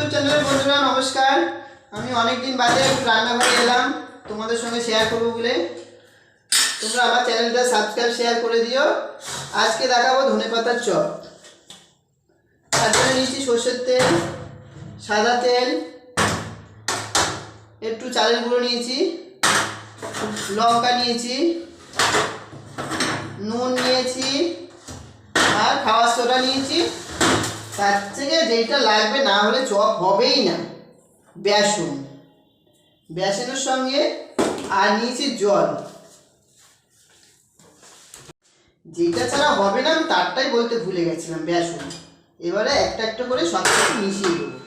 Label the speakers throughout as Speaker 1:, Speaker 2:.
Speaker 1: YouTube চ্যানেলের বন্ধুরা, নমস্কার। আমি অনেকদিন বাদে রান্নাঘরে এলাম, তোমাদের সঙ্গে শেয়ার করব বলে। তোমরা আমার চ্যানেলটা সাবস্ক্রাইব শেয়ার করে দিও। আজকে দেখাবো ধনে পাতার চপ। তার জন্য নিয়েছি সর্ষের তেল, সাদা তেল, একটু চালের গুঁড়ো নিয়েছি, লঙ্কা নিয়েছি, নুন নিয়েছি, আর খাওয়ার সোডা নিয়েছি। তার থেকে যেটা লাগবে না হলে চপ হবেই না। বেসন। বেসনের সঙ্গে আর নিয়েছি জল। যেটা ছাড়া হবে না, আমি তারটাই বলতে ভুলে গেছিলাম, বেসন। এবারে একটা একটা করে সব কিছু মিশিয়ে দেবো।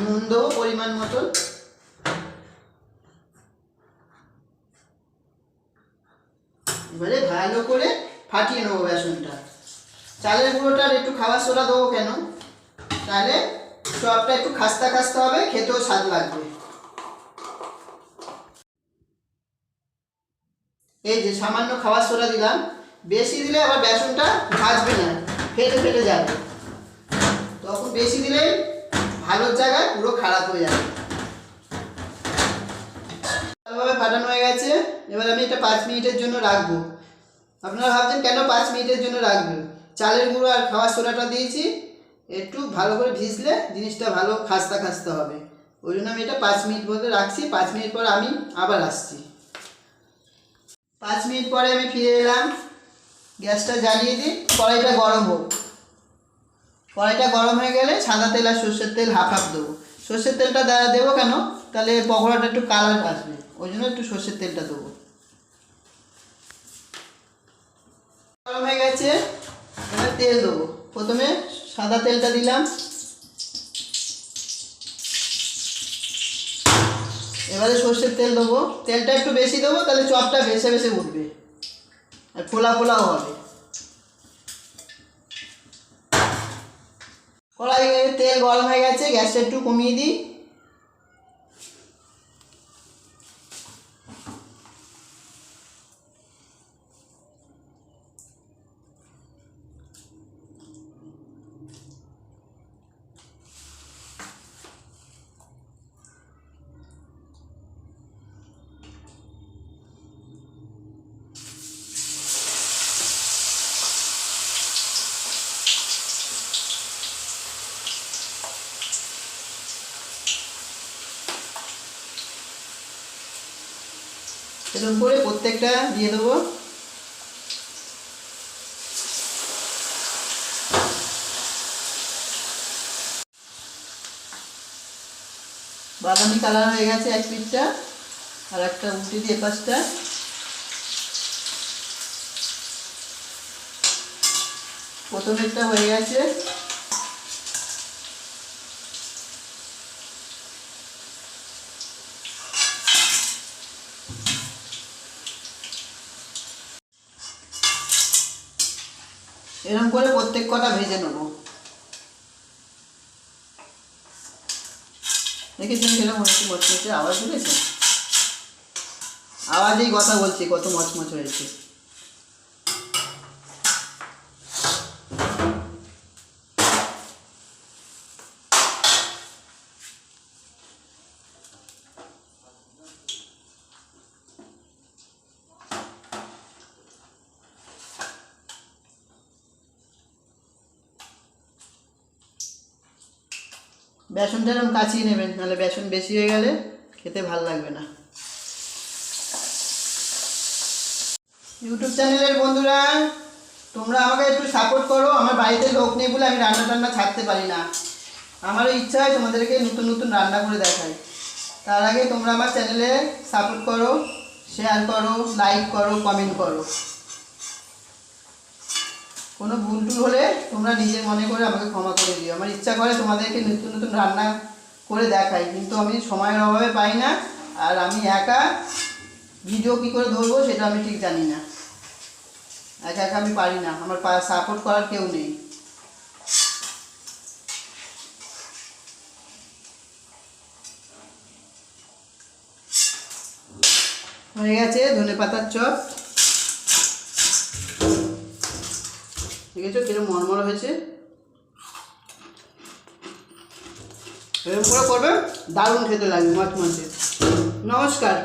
Speaker 1: নুন দেবো পরিমাণ মতন। এবারে ভালো করে ফাটিয়ে নেব বেসনটা। চালের গুঁড়োটা একটু খাবার সোডা দেবো কেন? তাহলে চপটা একটু খাস্তা খাস্তা হবে, খেতেও স্বাদ লাগবে। এই যে সামান্য খাবার সোডা দিলাম, বেশি দিলে আবার বেসনটা ভাজবে না, ফেটে ফেটে যাবে। তখন বেশি দিলে ভালোর জায়গায় পুরো খারাপ হয়ে যাবে। ভালোভাবে ফাটানো হয়ে গেছে, এবার আমি এটা পাঁচ মিনিটের জন্য রাখব। আপনারা ভাবছেন কেন পাঁচ মিনিটের জন্য রাখবেন? চালের গুঁড়ো আর খাওয়ার সোডাটা দিয়েছি। একটু ভালো করে ভিজলে জিনিসটা ভালো খাস্তা খাস্তা হবে। ওই জন্য আমি এটা পাঁচ মিনিট মধ্যে রাখছি। পাঁচ মিনিট পর আমি আবার আসছি। পাঁচ মিনিট পরে আমি ফিরে এলাম। গ্যাসটা জ্বালিয়ে দিই। কড়াইটা গরম হোক। কড়াইটা গরম হয়ে গেলে সাদা তেল আর সর্ষের তেল হাফ হাফ দেবো। সর্ষের তেলটা দেবো কেন? তাহলে পকোড়াটা একটু কালার আসবে। ওই জন্য একটু সর্ষের তেলটা দেবো। গরম হয়ে গেছে। তেল দেবো। প্রথমে সাদা তেলটা দিলাম। এবারে সর্ষের তেল দেবো। তেলটা একটু বেশি দেবো, তাহলে চপটা বেছে বেছে উঠবে। আর ফোলা ফোলাও হবে। কড়াই তেল গরম হয়ে গেছে, গ্যাসটা একটু কমিয়ে দিই। এরকম করে প্রত্যেকটা দিয়ে দেবো। বাদামি কালার হয়ে গেছে এক পিঠটা, আর একটা উল্টে দিয়ে পাঁচটা। প্রথমেরটা হয়ে গেছে। এরকম করে প্রত্যেক কটা ভেজে নেব। দেখেছেন সেরকম হয়েছে মচমচে আওয়াজ হয়েছে আওয়াজেই কথা বলছি, কত মচমচ হয়েছে। বেসনটা এরকম কাচিয়ে নেবেন, নাহলে বেসন বেশি হয়ে গেলে খেতে ভালো লাগবে না। ইউটিউব চ্যানেলের বন্ধুরা, তোমরা আমাকে একটু সাপোর্ট করো। আমার বাড়িতে লোক নেই বলে আমি রান্না টান্না ছাড়তে পারি না। আমারও ইচ্ছা হয় তোমাদেরকে নতুন নতুন রান্না করে দেখাই। তার আগে তোমরা আমার চ্যানেলে সাপোর্ট করো শেয়ার করো লাইক করো কমেন্ট করো। কোনো ভুল টুল হলে তোমরা নিজের মনে করে আমাকে ক্ষমা করে দিও। আমার ইচ্ছা করে তোমাদেরকে নতুন নতুন রান্না করে দেখাই, কিন্তু আমি সময়ের অভাবে পাই না আর আমি একা ভিডিও কী করে ধরবো সেটা আমি ঠিক জানি না। একা একা আমি পারি না, আমার সাপোর্ট করার কেউ নেই। হয়ে গেছে ধনে পাতার চপ। দেখেছ কিরম মরমর হয়েছে। এরকম করে করবে দারুণ খেতে লাগবে মাছ মাছে। নমস্কার।